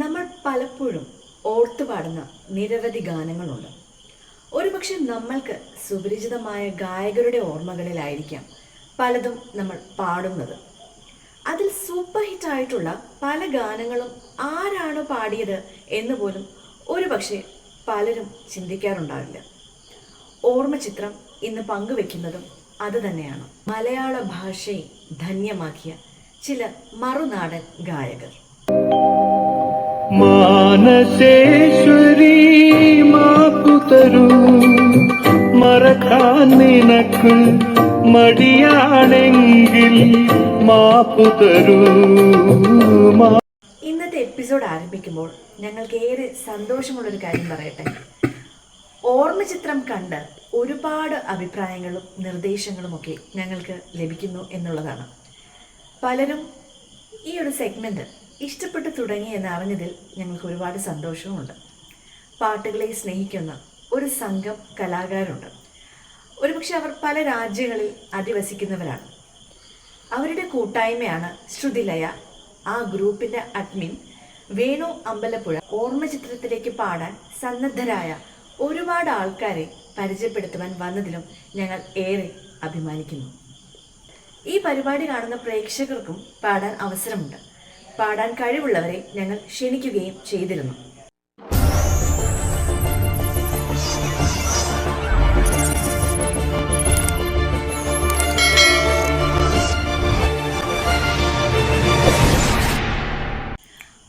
നമ്മൾ പലപ്പോഴും ഓർത്തു പാടുന്ന നിരവധി ഗാനങ്ങളുണ്ട്. ഒരുപക്ഷെ നമ്മൾക്ക് സുപരിചിതമായ ഗായകരുടെ ഓർമ്മകളിലായിരിക്കാം പലതും നമ്മൾ പാടുന്നത്. അതിൽ സൂപ്പർ ഹിറ്റ് ആയിട്ടുള്ള പല ഗാനങ്ങളും ആരാണ് പാടിയത് എന്ന് പോലും ഒരുപക്ഷെ പലരും ചിന്തിക്കാറുണ്ടാവില്ല. ഓർമ്മ ചിത്രം ഇന്ന് പങ്കുവെക്കുന്നതും അത് തന്നെയാണ്. മലയാള ഭാഷയെ ധന്യമാക്കിയ ചില മറുനാടൻ ഗായകർ. മാനസേശ്വരി മാപ്പുതരൂ മറക്കാൻ നിനക്ക് മടിയാണെങ്കിൽ മാപ്പുതരൂ ഇന്നത്തെ എപ്പിസോഡ് ആരംഭിക്കുമ്പോൾ ഞങ്ങൾക്ക് ഏറെ സന്തോഷമുള്ളൊരു കാര്യം പറയട്ടെ. ഓർമ്മ ചിത്രം കണ്ട് ഒരുപാട് അഭിപ്രായങ്ങളും നിർദ്ദേശങ്ങളും ഒക്കെ ഞങ്ങൾക്ക് ലഭിക്കുന്നു എന്നുള്ളതാണ്. പലരും ഈ ഒരു സെഗ്മെന്റ് ഇഷ്ടപ്പെട്ടു തുടങ്ങി എന്ന് അറിഞ്ഞതിൽ ഞങ്ങൾക്ക് ഒരുപാട് സന്തോഷവുമുണ്ട്. പാട്ടുകളെ സ്നേഹിക്കുന്ന ഒരു സംഘം കലാകാരുണ്ട്. ഒരുപക്ഷെ അവർ പല രാജ്യങ്ങളിൽ അധിവസിക്കുന്നവരാണ്. അവരുടെ കൂട്ടായ്മയാണ് ശ്രുതിലയ ആ ഗ്രൂപ്പിന്റെ അഡ്മിൻ വേണു അമ്പലപ്പുഴ. ഓർമ്മ ചിത്രത്തിലേക്ക് പാടാൻ സന്നദ്ധരായ ഒരുപാട് ആൾക്കാരെ പരിചയപ്പെടുത്തുവാൻ വന്നതിലും ഞങ്ങൾ ഏറെ അഭിമാനിക്കുന്നു. ഈ പരിപാടി കാണുന്ന പ്രേക്ഷകർക്കും പാടാൻ അവസരമുണ്ട്. പാടാൻ കഴിവുള്ളവരെ ഞങ്ങൾ ക്ഷണിക്കുകയും ചെയ്തിരുന്നു.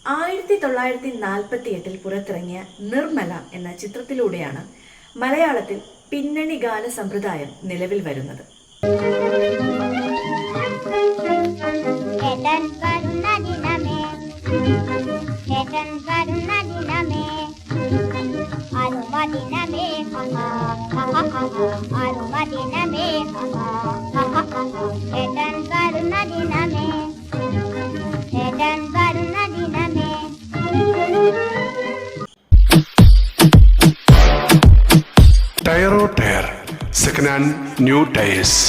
ആയിരത്തി തൊള്ളായിരത്തി നാൽപ്പത്തി എട്ടിൽ പുറത്തിറങ്ങിയ നിർമ്മല എന്ന ചിത്രത്തിലൂടെയാണ് മലയാളത്തിൽ പിന്നണി ഗാന സമ്പ്രദായം നിലവിൽ വരുന്നത്. ചേട്ടൻ വരുന്ന ദിനമേ അരുമ ദിനമേ അരുമ ദിനമേ ചേട്ടൻ വരുന്ന ദിനമേ ചേട്ടൻ വരുന്ന ദിനമേ ടയറോ tyre second hand new tyres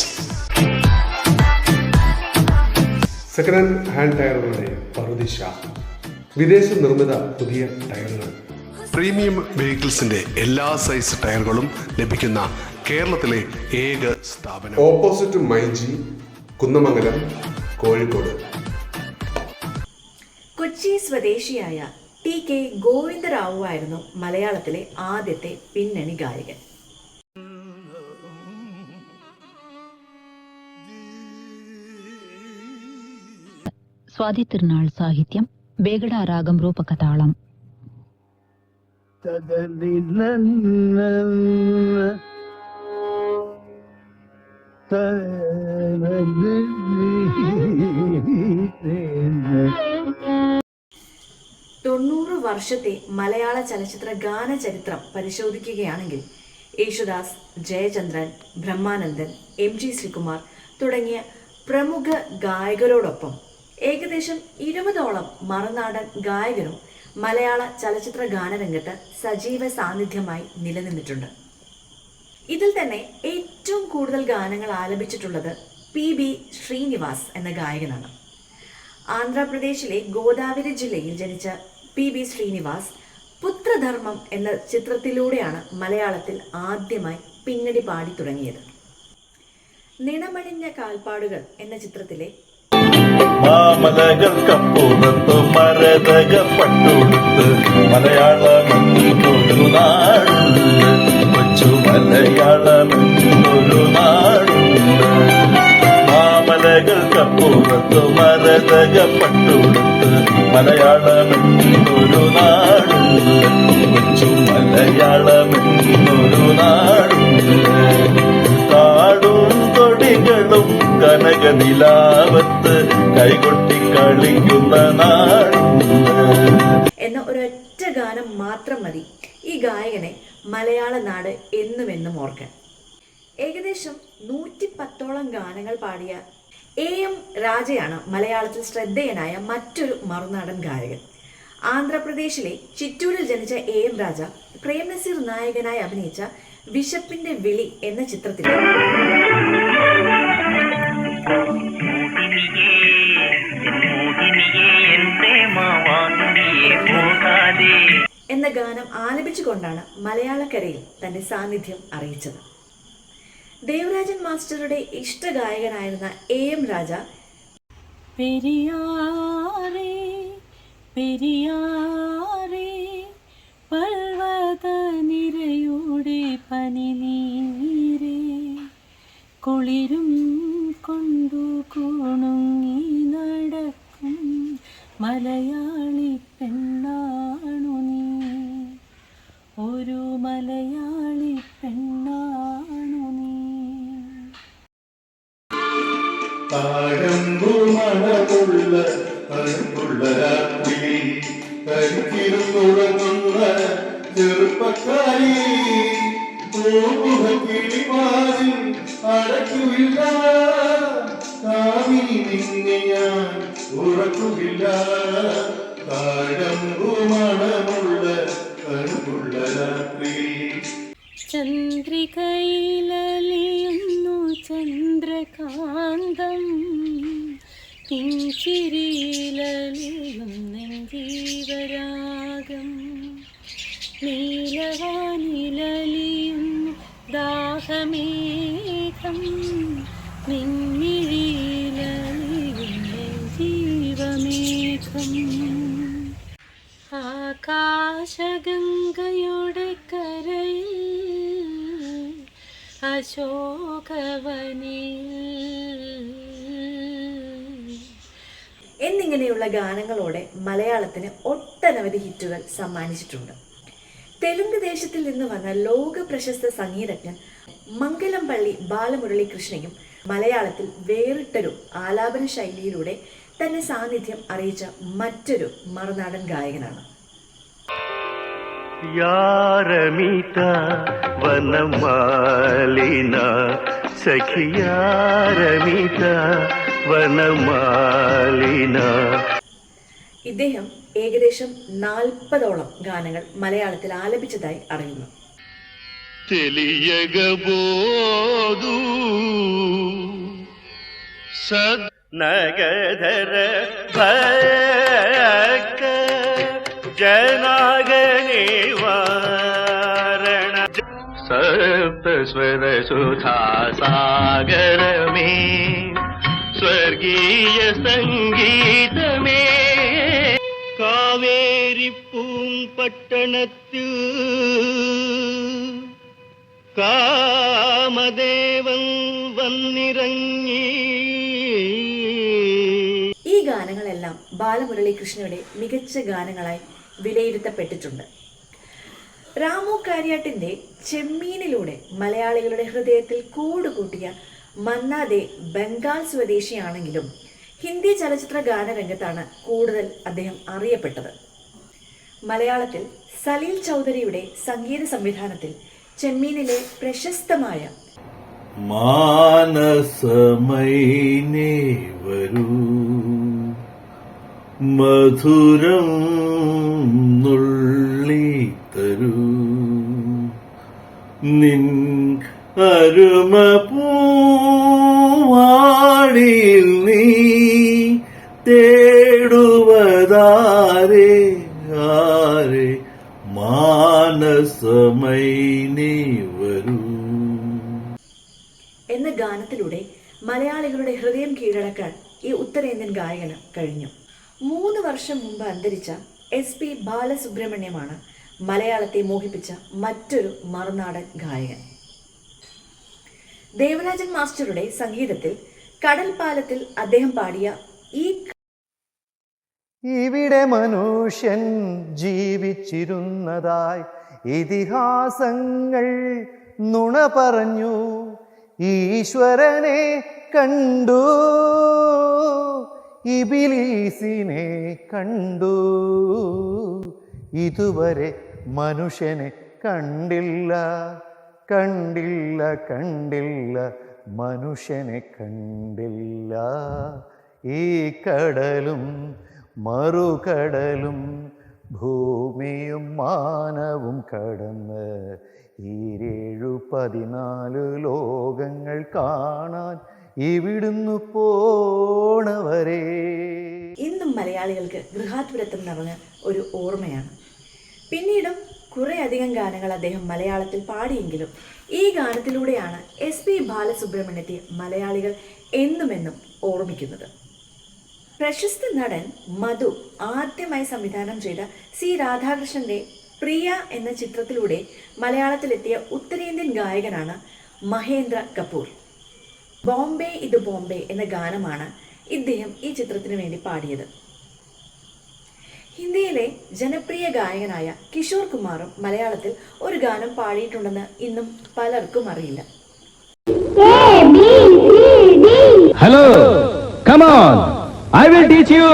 second hand hand ടയറുകളുടെ പറുദിശ വിദേശ നിർമ്മിത പുതിയ ടയറുകൾ. പ്രീമിയം വെഹിക്കിൾസിന്റെ എല്ലാ സൈസ് ടയറുകളും ലഭിക്കുന്ന കേരളത്തിലെ ഏക സ്ഥാപനം. ഓപ്പോസിറ്റ് മൈജി കുന്നമംഗലം കോഴിക്കോട്. കൊച്ചി സ്വദേശിയായ ടി കെ ഗോവിന്ദറാവു ആയിരുന്നു മലയാളത്തിലെ ആദ്യത്തെ പിന്നണി ഗായകൻ. സ്വാതി തിരുനാൾ സാഹിത്യം రాగం రూపకతాళం തദനി നന്ന തദനി തൊണ്ണൂറ് വർഷത്തെ മലയാള ചലച്ചിത്ര ഗാന ചരിത്രം പരിശോധിക്കുകയാണെങ്കിൽ യേശുദാസ് ജയചന്ദ്രൻ ബ്രഹ്മാനന്ദൻ എം ജി ശ്രീകുമാർ തുടങ്ങിയ പ്രമുഖ ഗായകരോടൊപ്പം ഏകദേശം ഇരുപതോളം മറുനാടൻ ഗായകരും മലയാള ചലച്ചിത്ര ഗാനരംഗത്ത് സജീവ സാന്നിധ്യമായി നിലനിന്നിട്ടുണ്ട്. ഇതിൽ തന്നെ ഏറ്റവും കൂടുതൽ ഗാനങ്ങൾ ആലപിച്ചിട്ടുള്ളത് പി ബി ശ്രീനിവാസ് എന്ന ഗായകനാണ്. ആന്ധ്രാപ്രദേശിലെ ഗോദാവരി ജില്ലയിൽ ജനിച്ച പി ബി ശ്രീനിവാസ് പുത്രധർമ്മം എന്ന ചിത്രത്തിലൂടെയാണ് മലയാളത്തിൽ ആദ്യമായി പിന്നണി പാടി തുടങ്ങിയത്. നിണമണിഞ്ഞ കാൽപ്പാടുകൾ എന്ന ചിത്രത്തിലെ മാമലകൾക്കപ്പുറത്ത് മരതക പട്ടുടുത്ത് മലയാളമെന്നൊരു നാടുണ്ട്. കൊച്ചു മലയാളമെന്നൊരു നാടുണ്ട്. മാമലകൾക്കപ്പുറത്ത് മരതക പട്ടുടുത്ത് മലയാളമെന്നൊരു നാടുണ്ട്. കൊച്ചു മലയാളമെന്നൊരു നാടുണ്ട്. കൊടികളും കനകനിലാവത്ത് കൈകൊട്ടി കളിക്കുന്ന നാൾ. എന്ന ഒരൊറ്റ ഗാനം മാത്രം മതി. ഈ ഗായകനെ മലയാള നാട് എന്നുമെന്നും ഓർക്കാൻ. ഏകദേശം നൂറ്റി പത്തോളം ഗാനങ്ങൾ പാടിയ എ എം രാജയാണ് മലയാളത്തിൽ ശ്രദ്ധേയനായ മറ്റൊരു മറുനാടൻ ഗായകൻ. ആന്ധ്രാപ്രദേശിലെ ചിറ്റൂരിൽ ജനിച്ച എ എം രാജ പ്രേംനസീർ നായകനായി അഭിനയിച്ച ബിഷപ്പിന്റെ വിളി എന്ന ചിത്രത്തിൽ. എന്ന ഗാനം ആലപിച്ചുകൊണ്ടാണ് മലയാളക്കരയിൽ തന്റെ സാന്നിധ്യം അറിയിച്ചത്. ദേവരാജൻ മാസ്റ്ററുടെ ഇഷ്ടഗായകനായിരുന്ന എ എം രാജ പെരിയാറേ പെരിയാറേ നിരയുടെ പനിനീരേ കുളിരും കൊണ്ടു കുണുങ്ങി നടക്കും മലയാളി പെണ്ണാണു നീ. ഒരു മലയാളി പെണ്ണാണു നീ. കരിക്കിരുന്നുറങ്ങുന്ന ചെറുപ്പക്കാരി. കിളിമാതിൽ നിന്നിഴിയിലലിയുന്നെൻ ജീവമേഘം. ആകാശഗംഗയുടെ കരയിൽ അശോകവനിൽ എന്നിങ്ങനെയുള്ള ഗാനങ്ങളോടെ മലയാളത്തിന് ഒട്ടനവധി ഹിറ്റുകൾ സമ്മാനിച്ചിട്ടുണ്ട്. തെലുങ്ക് ദേശത്തിൽ നിന്ന് വന്ന ലോക പ്രശസ്ത സംഗീതജ്ഞൻ മംഗലംപള്ളി ബാലമുരളികൃഷ്ണയും മലയാളത്തിൽ വേറിട്ടൊരു ആലാപന ശൈലിയിലൂടെ തന്റെ സാന്നിധ്യം അറിയിച്ച മറ്റൊരു മറുനാടൻ ഗായകനാണ്. സഖിയാരമിത ഇദ്ദേഹം ഏകദേശം നാൽപ്പതോളം ഗാനങ്ങൾ മലയാളത്തിൽ ആലപിച്ചതായി അറിയുന്നു. നഗധര ജനാഗനിവാരണ സപ്തസ്വര സുധാ സാഗരമേ സ്വർഗീയ സംഗീതമേ. കാവേരി പൂമ്പട്ടണത്ത് കാമദേവൻ വന്നിറങ്ങി. ഈ ഗാനങ്ങളെല്ലാം ബാലമുരളീകൃഷ്ണയുടെ മികച്ച ഗാനങ്ങളായി വിലയിരുത്തപ്പെട്ടിട്ടുണ്ട്. രാമു കാര്യാട്ടിന്റെ ചെമ്മീനിലൂടെ മലയാളികളുടെ ഹൃദയത്തിൽ കൂടുകൂട്ടിയ മന്നാദെ ബംഗാൾ സ്വദേശിയാണെങ്കിലും ഹിന്ദി ചലച്ചിത്ര ഗാനരംഗത്താണ് കൂടുതൽ അദ്ദേഹം അറിയപ്പെട്ടത്. മലയാളത്തിൽ സലീൽ ചൗധരിയുടെ സംഗീത സംവിധാനത്തിൽ ചെമ്മീനിലെ പ്രശസ്തമായ മാനസമൈനേ വരൂ. മധുരം നിൻ മൂന്ന് വർഷം മുമ്പ് അന്തരിച്ച എസ് പി ബാലസുബ്രഹ്മണ്യമാണ് മലയാളത്തെ മോഹിപ്പിച്ച മറ്റൊരു മറുനാടൻ ഗായകൻ. ദേവരാജൻ മാസ്റ്ററുടെ സംഗീതത്തിൽ കടൽ പാലത്തിൽ അദ്ദേഹം പാടിയ ഈ ഇവിടെ മനുഷ്യൻ ജീവിച്ചിരുന്നതായി ഇതിഹാസങ്ങൾ നുണ പറഞ്ഞു. ഈശ്വരനെ കണ്ടു. ഇബിലീസിനെ കണ്ടു. ഇതുവരെ മനുഷ്യനെ കണ്ടില്ല കണ്ടില്ല കണ്ടില്ല. മനുഷ്യനെ കണ്ടില്ല. ഈ കടലും മറുകടലും ഭൂമിയും മാനവും കടന്ന് ഈരേഴു പതിനാല് ലോകങ്ങൾ കാണാൻ ഇവിടുന്ന് പോണവരെ. ഇന്നും മലയാളികൾക്ക് ഗൃഹാതുരത്വം നിറഞ്ഞ ഒരു ഓർമ്മയാണ്. പിന്നീടും കുറേ അധികം ഗാനങ്ങൾ അദ്ദേഹം മലയാളത്തിൽ പാടിയെങ്കിലും ഈ ഗാനത്തിലൂടെയാണ് എസ് പി ബാലസുബ്രഹ്മണ്യത്തെ മലയാളികൾ എന്നുമെന്നും ഓർമ്മിക്കുന്നത്. പ്രശസ്ത നടൻ മധു ആദ്യമായി സംവിധാനം ചെയ്ത സി രാധാകൃഷ്ണന്റെ പ്രിയ എന്ന ചിത്രത്തിലൂടെ മലയാളത്തിലെത്തിയ ഉത്തരേന്ത്യൻ ഗായകനാണ് മഹേന്ദ്ര കപൂർ. ബോംബെ ഇത് ബോംബെ എന്ന ഗാനമാണ് ഇദ്ദേഹം ഈ ചിത്രത്തിന് വേണ്ടി പാടിയത്. ഹിന്ദിയിലെ ജനപ്രിയ ഗായകനായ കിഷോർ കുമാറും മലയാളത്തിൽ ഒരു ഗാനം പാടിയിട്ടുണ്ടെന്ന് ഇന്നും പലർക്കും അറിയില്ല. Hello come on I will teach you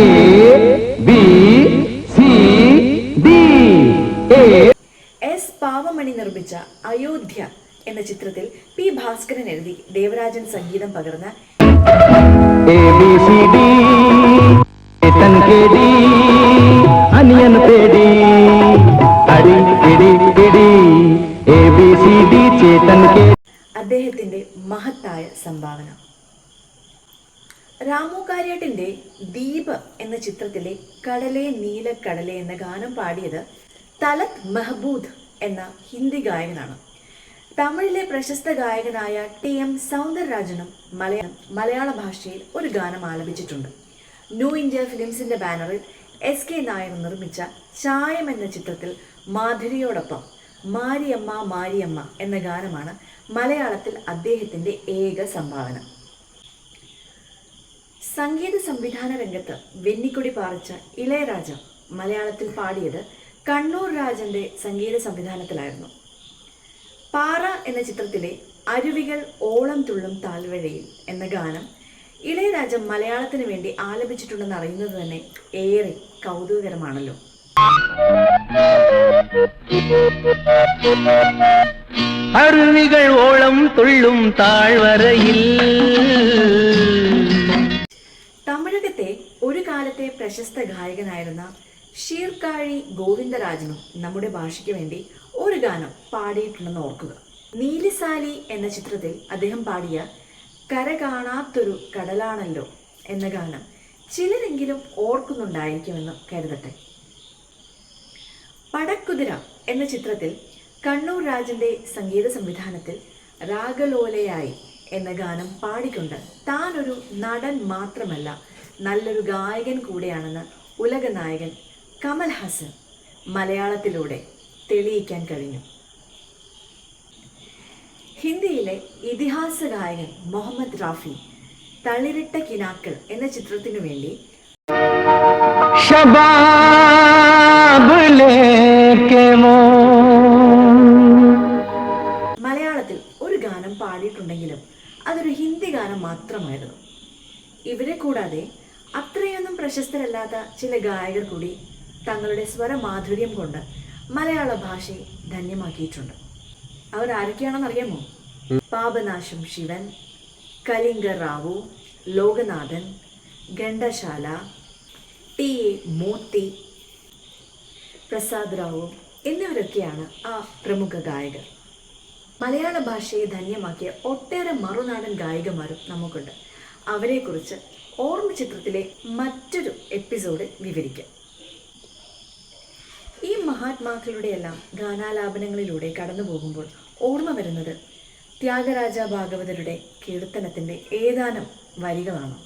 A B C D A S Pavamani നിർമ്മിച്ച അയോധ്യ എന്ന ചിത്രത്തിൽ പി ഭാസ്കരൻ എഴുതി ദേവരാജൻ സംഗീതം പകർന്ന അദ്ദേഹത്തിന്റെ അടി എ ബി സി ഡി കേ മഹത്തായ സംഭാവന. രാമു കാര്യാട്ടിന്റെ ദീപ് എന്ന ചിത്രത്തിലെ കടലേ കടലെ എന്ന ഗാനം പാടിയത് തലത് മെഹബൂദ് എന്ന ഹിന്ദി ഗായകനാണ്. തമിഴിലെ പ്രശസ്ത ഗായകനായ ടി എം സൗന്ദരരാജനും മലയാളം മലയാള ഭാഷയിൽ ഒരു ഗാനം ആലപിച്ചിട്ടുണ്ട്. ന്യൂ ഇന്ത്യ ഫിലിംസിന്റെ ബാനറിൽ എസ് കെ നായർ നിർമ്മിച്ച ചായം എന്ന ചിത്രത്തിൽ മാധുരിയോടൊപ്പം മാരിയമ്മ മാരിയമ്മ എന്ന ഗാനമാണ് മലയാളത്തിൽ അദ്ദേഹത്തിന്റെ ഏക സംഭാവന. സംഗീത സംവിധാന രംഗത്ത് വെന്നിക്കൊടി പാറിച്ച ഇളയരാജ മലയാളത്തിൽ പാടിയത് കണ്ണൂർ രാജന്റെ സംഗീത സംവിധാനത്തിലായിരുന്നു. പാറ എന്ന ചിത്രത്തിലെ അരുവികൾ ഓളം തുള്ളും താൽവഴയിൽ എന്ന ഗാനം ഇളയരാജ മലയാളത്തിന് വേണ്ടി ആലപിച്ചിട്ടുണ്ടെന്ന് അറിയുന്നത് തന്നെ ഏറെ കൗതുകകരമാണല്ലോ. അരുവികൾ ഓളം തുള്ളും താഴ്വരയിൽ. തമിഴകത്തെ ഒരു കാലത്തെ പ്രശസ്ത ഗായകനായിരുന്ന ഷീർക്കാഴി ഗോവിന്ദരാജനും നമ്മുടെ ഭാഷയ്ക്ക് വേണ്ടി ഒരു ഗാനം പാടിയിട്ടുണ്ടെന്ന് ഓർക്കുക. നീലിസാലി എന്ന ചിത്രത്തിൽ അദ്ദേഹം പാടിയ കര കാണാത്തൊരു കടലാണല്ലോ എന്ന ഗാനം ചിലരെങ്കിലും ഓർക്കുന്നുണ്ടായിരിക്കുമെന്ന് കരുതട്ടെ. പടക്കുതിര എന്ന ചിത്രത്തിൽ കണ്ണൂർ രാജന്റെ സംഗീത സംവിധാനത്തിൽ രാഗലോലയായി എന്ന ഗാനം പാടിക്കൊണ്ട് താനൊരു നടൻ മാത്രമല്ല നല്ലൊരു ഗായകൻ കൂടെയാണെന്ന് ഉലക നായകൻ കമൽ ഹാസൻ മലയാളത്തിലൂടെ തെളിയിക്കാൻ കഴിഞ്ഞു. ഹിന്ദിയിലെ ഇതിഹാസ ഗായകൻ മുഹമ്മദ് റാഫി തളിരിട്ട കിനാക്കൾ എന്ന ചിത്രത്തിനു വേണ്ടി മലയാളത്തിൽ ഒരു ഗാനം പാടിയിട്ടുണ്ടെങ്കിലും അതൊരു ഹിന്ദി ഗാനം മാത്രമായിരുന്നു. ഇവരെ കൂടാതെ അത്രയൊന്നും പ്രശസ്തരല്ലാത്ത ചില ഗായകർ കൂടി തങ്ങളുടെ സ്വരമാധുര്യം കൊണ്ട് മലയാള ഭാഷയെ ധന്യമാക്കിയിട്ടുണ്ട്. അവർ ആരൊക്കെയാണെന്ന് അറിയാമോ പാപനാശം ശിവൻ കലിംഗ റാവു ലോകനാഥൻ ഘണ്ടശാല ടി. എ. മൂർത്തി പ്രസാദ് റാവു എന്നിവരൊക്കെയാണ് ആ പ്രമുഖ ഗായകർ. മലയാള ഭാഷയെ ധന്യമാക്കിയ ഒട്ടേറെ മറുനാടൻ ഗായികമാരും നമുക്കുണ്ട്. അവരെക്കുറിച്ച് ഓർമ്മ ചിത്രത്തിലെ മറ്റൊരു എപ്പിസോഡ് വിവരിക്കാം. ഈ മഹാത്മാക്കളുടെയെല്ലാം ഗാനാലാപനങ്ങളിലൂടെ കടന്നു പോകുമ്പോൾ ഓർമ്മ വരുന്നത് ത്യാഗരാജ ഭാഗവതരുടെ കീർത്തനത്തിന്റെ ഏതാനും വരികളാണ്.